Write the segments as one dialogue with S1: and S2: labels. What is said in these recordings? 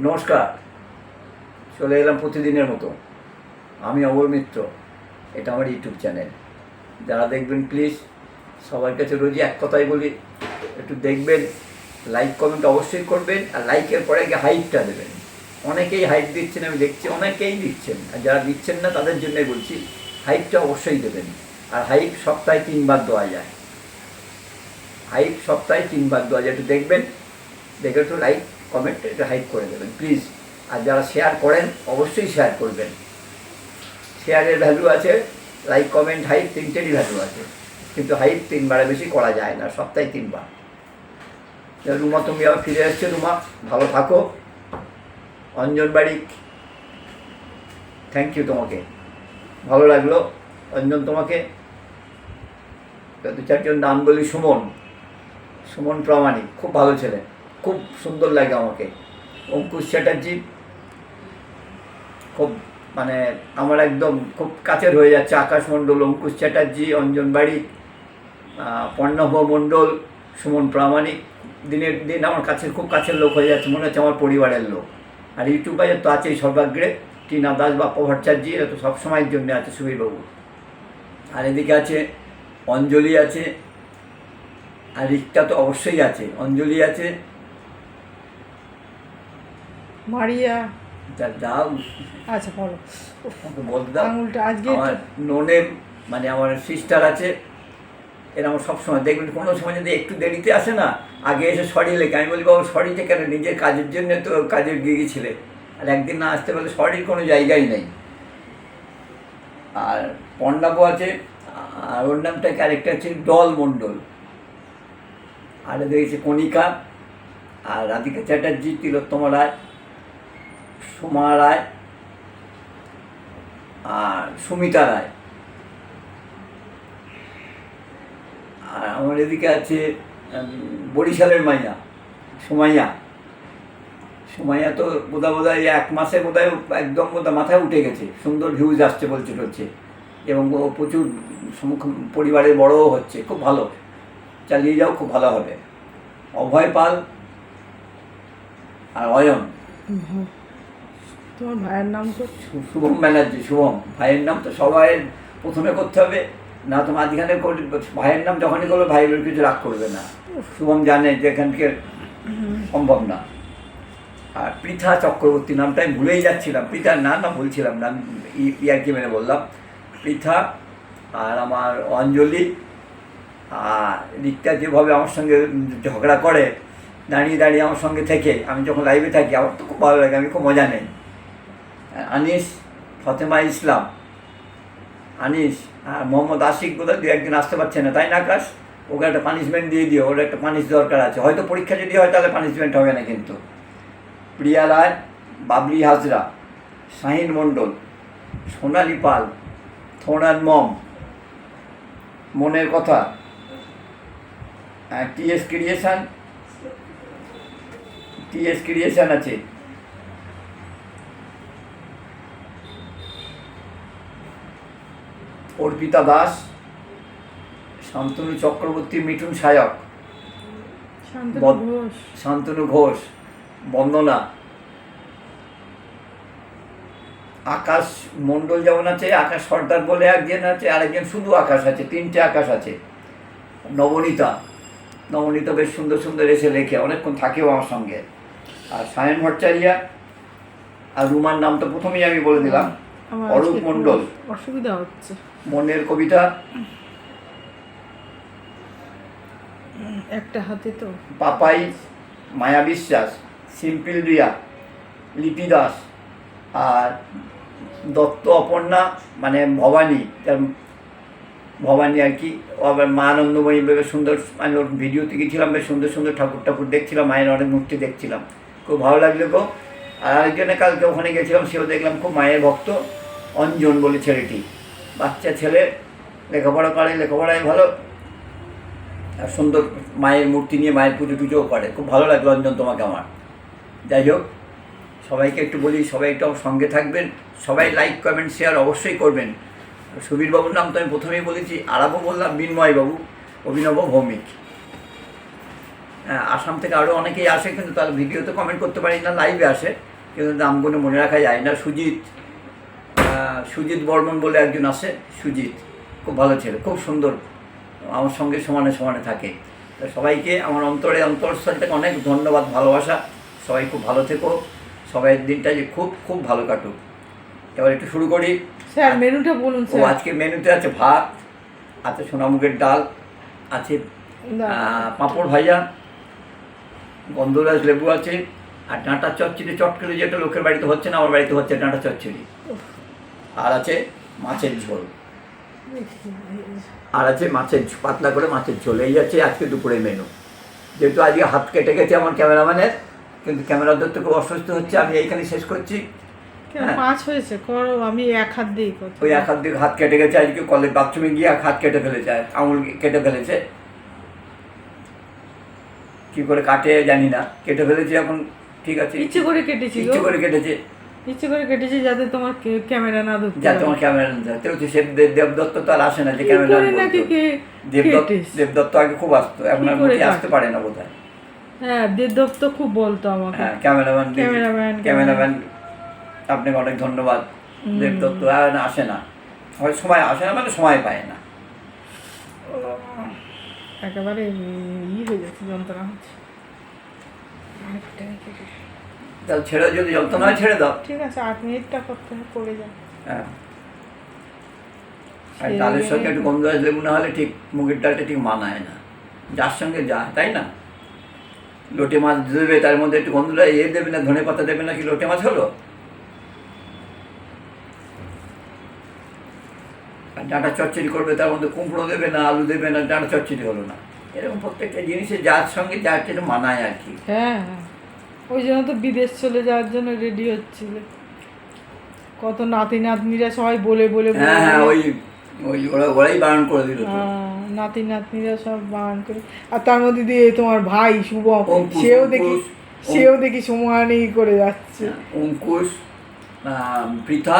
S1: নমস্কার। চলে এলাম প্রতিদিনের মতো। আমি অমর মিত্র। এটা আমার ইউটিউব চ্যানেল। যারা দেখবেন প্লিজ সবার কাছে রোজই এক কথাই বলি, একটু দেখবেন লাইক কমেন্ট অবশ্যই করবেন আর লাইকের পরে গিয়ে হাইপটা দেবেন। অনেকেই হাইপ দিচ্ছেন, আমি দেখছি অনেকেই দিচ্ছেন। আর যারা দিচ্ছেন না, তাদের জন্যই বলছি হাইপটা অবশ্যই দেবেন। আর হাইপ সপ্তাহে তিনবার দেওয়া যায়। হাইপ সপ্তাহে তিনবার দেওয়া যায়। একটু দেখবেন, দেখে একটু লাইক কমেন্ট একটু হাইপ করে দেবেন। প্লিজ আর যারা শেয়ার করেন, অবশ্যই শেয়ার করবেন। শেয়ারের ভ্যালু আছে লাইক কমেন্ট হাইপ তিনটেরই ভ্যালু আছে। কিন্তু হাইপ তিনবারে বেশি করা যায় না, সপ্তাহে তিনবার। রুমা, তুমি আবার ফিরে এসছো, রুমা। ভালো থাকো। অঞ্জন বাড়ি। থ্যাংক ইউ তোমাকে। ভালো লাগল, অঞ্জন তোমাকে। দু চারজন নাম বলি সুমন। সুমন প্রামাণিক, খুব ভালো ছেলে। খুব সুন্দর লাগে আমাকে। অঙ্কুশ চ্যাটার্জি খুব মানে আমার একদম খুব কাছের হয়ে যাচ্ছে আকাশ মণ্ডল, অঙ্কুশ চ্যাটার্জি, অঞ্জন বাড়ি পর্ণভ মণ্ডল, সুমন প্রামাণিক। দিনের দিন আমার কাছে খুব কাছের লোক হয়ে যাচ্ছে, মনে হচ্ছে আমার পরিবারের লোক। আর ইউটিউবে তো আছেই সর্বাগ্রে, টিনা দাস, বাপ্পা ভট্টাচার্য, এরা তো সবসময়ের জন্য আছে সুবীরবাবু। আর এদিকে আছে অঞ্জলি আছে, আর রিক্তা তো অবশ্যই আছে। অঞ্জলি আছে
S2: মারিয়া।
S1: দাও।
S2: আচ্ছা বলো।
S1: বলতে দাও।
S2: আঙুলটা আজকে
S1: আমার ননের মানে আমার সিস্টার আছে এরা আমার সবসময় দেখবেন কোনো সময় যদি একটু দেরিতে আসে না আগে এসে সরি লেখে। আমি বলি বাবু সরিতে কেন? নিজের কাজের জন্য তো কাজে গিয়ে গেছিলে আর একদিন না আসতে পারলে সরির কোনো জায়গাই নেই। আর পণ্ডাবু আছে আর ওর নামটা ক্যারেক্টার হচ্ছে? ডল মণ্ডল। আর দেখেছি কণিকা আর রাধিকা চ্যাটার্জি তিলোত্তমা রায়। সোমা রায় আর সুমিতা রায়। আর আমার এদিকে আছে বরিশালের মাইয়া, সুমাইয়া। সুমাইয়া তো বোধা বোধ হয় এক মাসে বোধ হয় একদম বোধ মাথায় উঠে গেছে, সুন্দর ভিউজ আসছে বলছে টলছে এবং ও প্রচুর পরিবারের বড়ও হচ্ছে, খুব ভালো। চালিয়ে যাও, খুব ভালো হবে। অভয় পাল আর অয়ন।
S2: তোমার ভাইয়ের নাম তো?
S1: শুভম ব্যানার্জি শুভম। ভাইয়ের নাম তো সবাই প্রথমে করতে হবে। না তো মাঝখানে ভাইয়ের নাম যখনই করবে ভাইয়ের কিছু রাগ করবে না। শুভম জানে যে এখানকে সম্ভব না। আর পৃথা চক্রবর্তী নামটা আমি ভুলেই যাচ্ছিলাম। পৃথার নাম না বলছিলাম না ইয়ারকি মেনে বললাম। পৃথা আর আমার অঞ্জলি আর রিক্তা যেভাবে আমার সঙ্গে ঝগড়া করে দাঁড়িয়ে দাঁড়িয়ে আমার সঙ্গে থেকে আমি যখন লাইভে থাকি আমার তো খুব ভালো লাগে আমি খুব মজা নেই। আনিস, ফতেমা ইসলাম। আনিস আর মোহাম্মদ আশিক বোধহয় দু একদিন আসতে পারছে না, তাই না আকাশ? ওকে একটা পানিশমেন্ট দিয়ে দিও, ওর একটা পানিশ দরকার আছে। হয়তো পরীক্ষা যদি হয় তাহলে পানিশমেন্ট হবে না কিন্তু। প্রিয়া রায় বাবলি হাজরা, শাহিন মণ্ডল, সোনালি পাল, থোনার মম। মনের কথা। টিএস ক্রিয়েশন টিএস ক্রিয়েশন আছে। অর্পিতা দাস শান্তনু চক্রবর্তী মিঠুন সায়ক
S2: শান্তনু ঘোষ।
S1: শান্তনু ঘোষ বন্দনা। আকাশ মণ্ডল যেমন আছে আকাশ সর্দার বলে একজন আছে আরেকজন শুধু আকাশ আছে তিনটে আকাশ আছে। নবনীতা। নবনীতা বেশ সুন্দর সুন্দর এসে লেখে অনেকক্ষণ থাকেও আমার সঙ্গে। আর সায়ন ভট্টাচার্যা আর রুমার নাম তো প্রথমেই আমি বলে দিলাম। অরূপ মণ্ডল।
S2: অসুবিধা হচ্ছে।
S1: মনের কবিতা।
S2: একটা হাতে তো।
S1: পাপাই মায়া বিশ্বাস সিম্পল রিয়া লিপি দাস আর দত্ত অপর্ণা মানে ভবানী। তার ভবানী আর কি আবার মা আনন্দময়ী বেশ সুন্দর আমি ওর ভিডিওতে গেছিলাম বেশ সুন্দর সুন্দর ঠাকুর ঠাকুর দেখছিলাম মায়ের অনেক মূর্তি দেখছিলাম। খুব ভালো লাগল গো। আর আরেকজনে কালকে ওখানে গেছিলাম সেও দেখলাম খুব মায়ের ভক্ত। অঞ্জন বলে ছেলেটি। বাচ্চা ছেলে লেখাপড়া করে লেখাপড়ায় ভালো। আর সুন্দর মায়ের মূর্তি নিয়ে মায়ের পুজো টুজোও করে। খুব ভালো লাগল অঞ্জন তোমাকে আমার। যাই হোক সবাইকে একটু বলি সবাই একটু সঙ্গে থাকবেন। সবাই লাইক কমেন্ট শেয়ার অবশ্যই করবেন। সুবীরবাবুর নাম তো আমি প্রথমেই বলেছি আরাবও বললাম বিনময়বাবু অভিনব ভৌমিক। আহ, আসাম থেকে আরও অনেকেই আসে কিন্তু তার ভিডিওতে কমেন্ট করতে পারি না লাইভে আসে। কিন্তু নামগুলো মনে রাখা যায় না। সুজিত সুজিত বর্মন বলে একজন আছে সুজিত। খুব ভালো ছেলে খুব সুন্দর। আমার সঙ্গে সমানে সমানে থাকে। তো সবাইকে আমার অন্তরে অন্তরস্থল থেকে অনেক ধন্যবাদ ভালোবাসা। সবাই খুব ভালো থেকো। সবাই দিনটা যে খুব খুব ভালো কাটুক। এবার একটু শুরু করি।
S2: স্যার মেনুটা বলুন
S1: ও আজকে মেনুতে আছে ভাত আছে সোনামুগের ডাল আছে পাঁপড় ভাজা গন্ধরাজ লেবু আছে আর ডাঁটা চচ্চড়ি চটকরি যেটা লোকের বাড়িতে হচ্ছে না আমার বাড়িতে হচ্ছে ডাঁটা চচ্চড়ি। আর আছে মাছের ঝোল। আর আছে মাছের পাতলা করে মাছের ঝোল। এই আছে আজকে দুপুরে মেনু যেহেতু আজকে হাত কেটে গেছে আমার ক্যামেরাম্যানের কিন্তু ক্যামেরা ধরতে খুব অসুস্থ হচ্ছে আমি এইখানে শেষ করছি। হ্যাঁ।
S2: পাঁচ হয়েছে করো আমি এক হাত করছি।
S1: ওই এক হাত দিয়ে হাত কেটে গেছে আজকে কলেজ বাথরুমে গিয়ে এক হাত কেটে ফেলেছে আর আঙুল কেটে ফেলেছে। কি করে কাটে জানি না কেটে ফেলেছে এখন ঠিক আছে।
S2: ইচ্ছে করে কেটেছি
S1: ইচ্ছে করে কেটেছে।
S2: ইচ্ছে করে কেটেছি যাতে তোমার ক্যামেরা না ধরতে
S1: যা। তোমার ক্যামেরা তেও তো সে দেব- দেবদত্ত তো আর আসে না যে ক্যামেরা
S2: নাকি কে-
S1: দেবদত্ত দেবদত্ত আগে খুব আসতো এখন আর মুখে আসতে পারে না বোধ হয়
S2: হ্যাঁ দেবদপ তো খুব বলতো আমাকে।
S1: হ্যাঁ ক্যামেরাম্যান
S2: ক্যামেরাম্যান,
S1: ক্যামেরাম্যান আপনাকে অনেক ধন্যবাদ। দেবদত্ত আর আসে না। হয় সময় আসে না মানে সময় পায় না।
S2: একেবারে ই হয়ে যাচ্ছে যন্ত্রণা হচ্ছে।
S1: তাহলে ছেড়ে যদি যন্ত্রণা হয় ছেড়ে দাও।
S2: ঠিক আছে আট মিনিটটা করতে করে যাও।
S1: হ্যাঁ। আর ডালের সঙ্গে একটু গন্ধরাজ লেবু না হলে ঠিক মুগের ডালটা ঠিক মানায় না। যার সঙ্গে যা তাই না? লোটে মাছ দেবে তার মধ্যে একটু গন্ধরাজ এ দেবে না ধনে পাতা দেবে না কি লোটে মাছ হলো? আর ডাঁটা চচ্চড়ি করবে তার মধ্যে কুমড়ো দেবে না আলু দেবে না ডাঁটা চচ্চড়ি হলো না। এরকম প্রত্যেকটা জিনিসের যার সঙ্গে যার মানায় আর কি।
S2: হ্যাঁ হ্যাঁ। ওই জন্য তো বিদেশ চলে যাওয়ার জন্য রেডি হচ্ছিল। কত নাতি নাতনিরা সবাই বলে বলে
S1: হ্যাঁ হ্যাঁ ওই ওই ওরা ওরাই বারণ করে দিল
S2: হ্যাঁ, নাতি নাতনিরা সব বান করে। আর তার মধ্যে দিয়ে তোমার ভাই শুভম সেও দেখি সেও দেখি সমানে করে যাচ্ছে।
S1: অঙ্কুশ আহ, পৃথা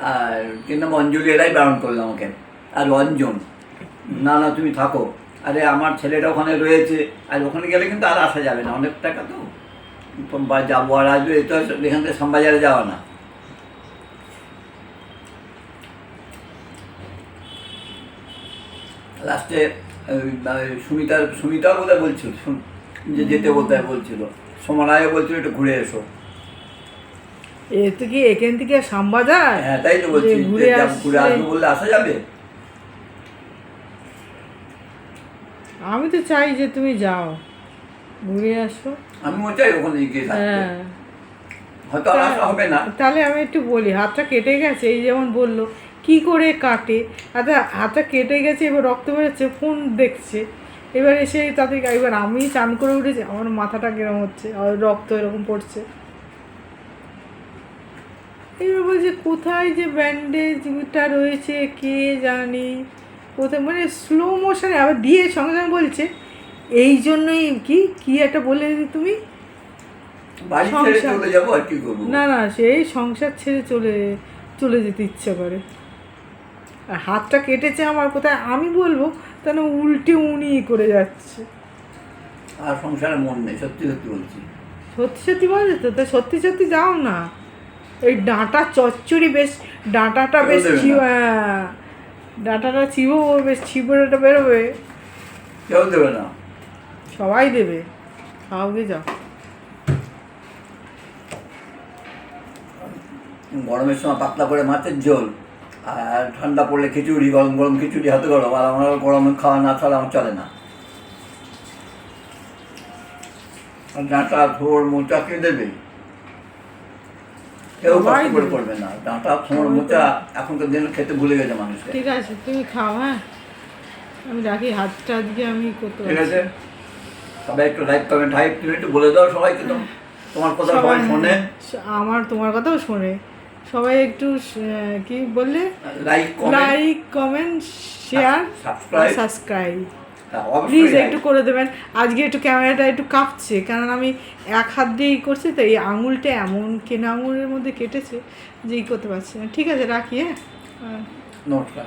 S1: আর কিন্তু অঞ্জলি এরাই বারণ করল আমাকে। আর রঞ্জন না না তুমি থাকো। আরে আমার ছেলেটা ওখানে রয়েছে আর ওখানে গেলে কিন্তু আর আসা যাবে না। অনেক টাকা তো। বা যাব আর আসবে এই তো এখান থেকে শ্যামবাজারে যাওয়া না। লাস্টে সুমিতার সুমিতাও বোধহয় বলছিল যে যেতে বোধহয় বলছিল। সমরায় বলছিল একটু ঘুরে এসো।
S2: এ তো কি এখান থেকে যায়
S1: হ্যাঁ তাই তো বলছি
S2: ঘুরে
S1: আসব বললে আসা যাবে?
S2: আমি তো চাই যে তুমি যাও। ঘুরে আসো।
S1: আমিও চাই ওখানে গিয়ে
S2: হ্যাঁ।
S1: হয়তো আর আসা হবে না।
S2: তাহলে আমি একটু বলি হাতটা কেটে গেছে এই যেমন বলল কি করে কাটে? আচ্ছা হাতটা কেটে গেছে এবার রক্ত বেরোচ্ছে ফোন দেখছে। এবার এসে তাতে এবার আমি চান করে উঠেছি আমার মাথাটা কিরম হচ্ছে আর রক্ত এরকম পড়ছে। এবার বলছে কোথায় যে ব্যান্ডেজটা রয়েছে কে জানি? কোথায় মানে স্লো মোশনে আবার দিয়ে সঙ্গে সঙ্গে বলছে এই জন্যই কি কি একটা বলে তুমি?
S1: বাড়ি ছেড়ে
S2: সংসার।
S1: চলে যাব আর কি করব?
S2: না না সেই সংসার ছেড়ে চলে চলে যেতে ইচ্ছে করে। আর হাতটা কেটেছে আমার কোথায় আমি বলব তাহলে উল্টে উনি করে যাচ্ছে।
S1: আর সংসারে মন নেই সত্যি সত্যি বলছি।
S2: সত্যি সত্যি বলে তো তা সত্যি সত্যি যাও না। এই ডাঁটা চচ্চড়ি বেশ ডাঁটাটা বেশ ডাঁটাটা চিবো বেশ চিবড়াটা বেরোবে।
S1: কেউ দেবে না?
S2: সবাই দেবে। খাওয়াবে যাও।
S1: গরমের সময় পাতলা করে মাছের ঝোল আর ঠান্ডা পড়লে খিচুড়ি গরম গরম খিচুড়ি হাতে গরম। আর আমার গরমে খাওয়া না ছাড়া আমার চলে না। ডাঁটা থোর মোচা কে দেবে? কেউ কষ্ট করে। করবে না। ডাঁটা থোর মোচা এখনকার দিনে খেতে ভুলে গেছে মানুষকে।
S2: ঠিক আছে তুমি খাও হ্যাঁ? আমি রাখি হাতটা দিয়ে আমি করতে
S1: ঠিক আছে? সবাই একটু লাইক কমেন্ট হাইপ তুমি একটু বলে দাও সবাইকে তো। তোমার কথা সবাই শোনে।
S2: আমার তোমার কথাও শোনে। সবাই একটু কি বললে?
S1: Like comment
S2: like comment share
S1: subscribe
S2: please একটু করে দেবেন। আজকে একটু ক্যামেরাটা একটু কাঁপছে কারণ আমি এক হাত দিয়েই করছি তো এই আঙুলটা এমন কেনা আঙুলের মধ্যে কেটেছে যে ই করতে পারছি না। ঠিক আছে রাখি হ্যাঁ হ্যাঁ?
S1: নমস্কার।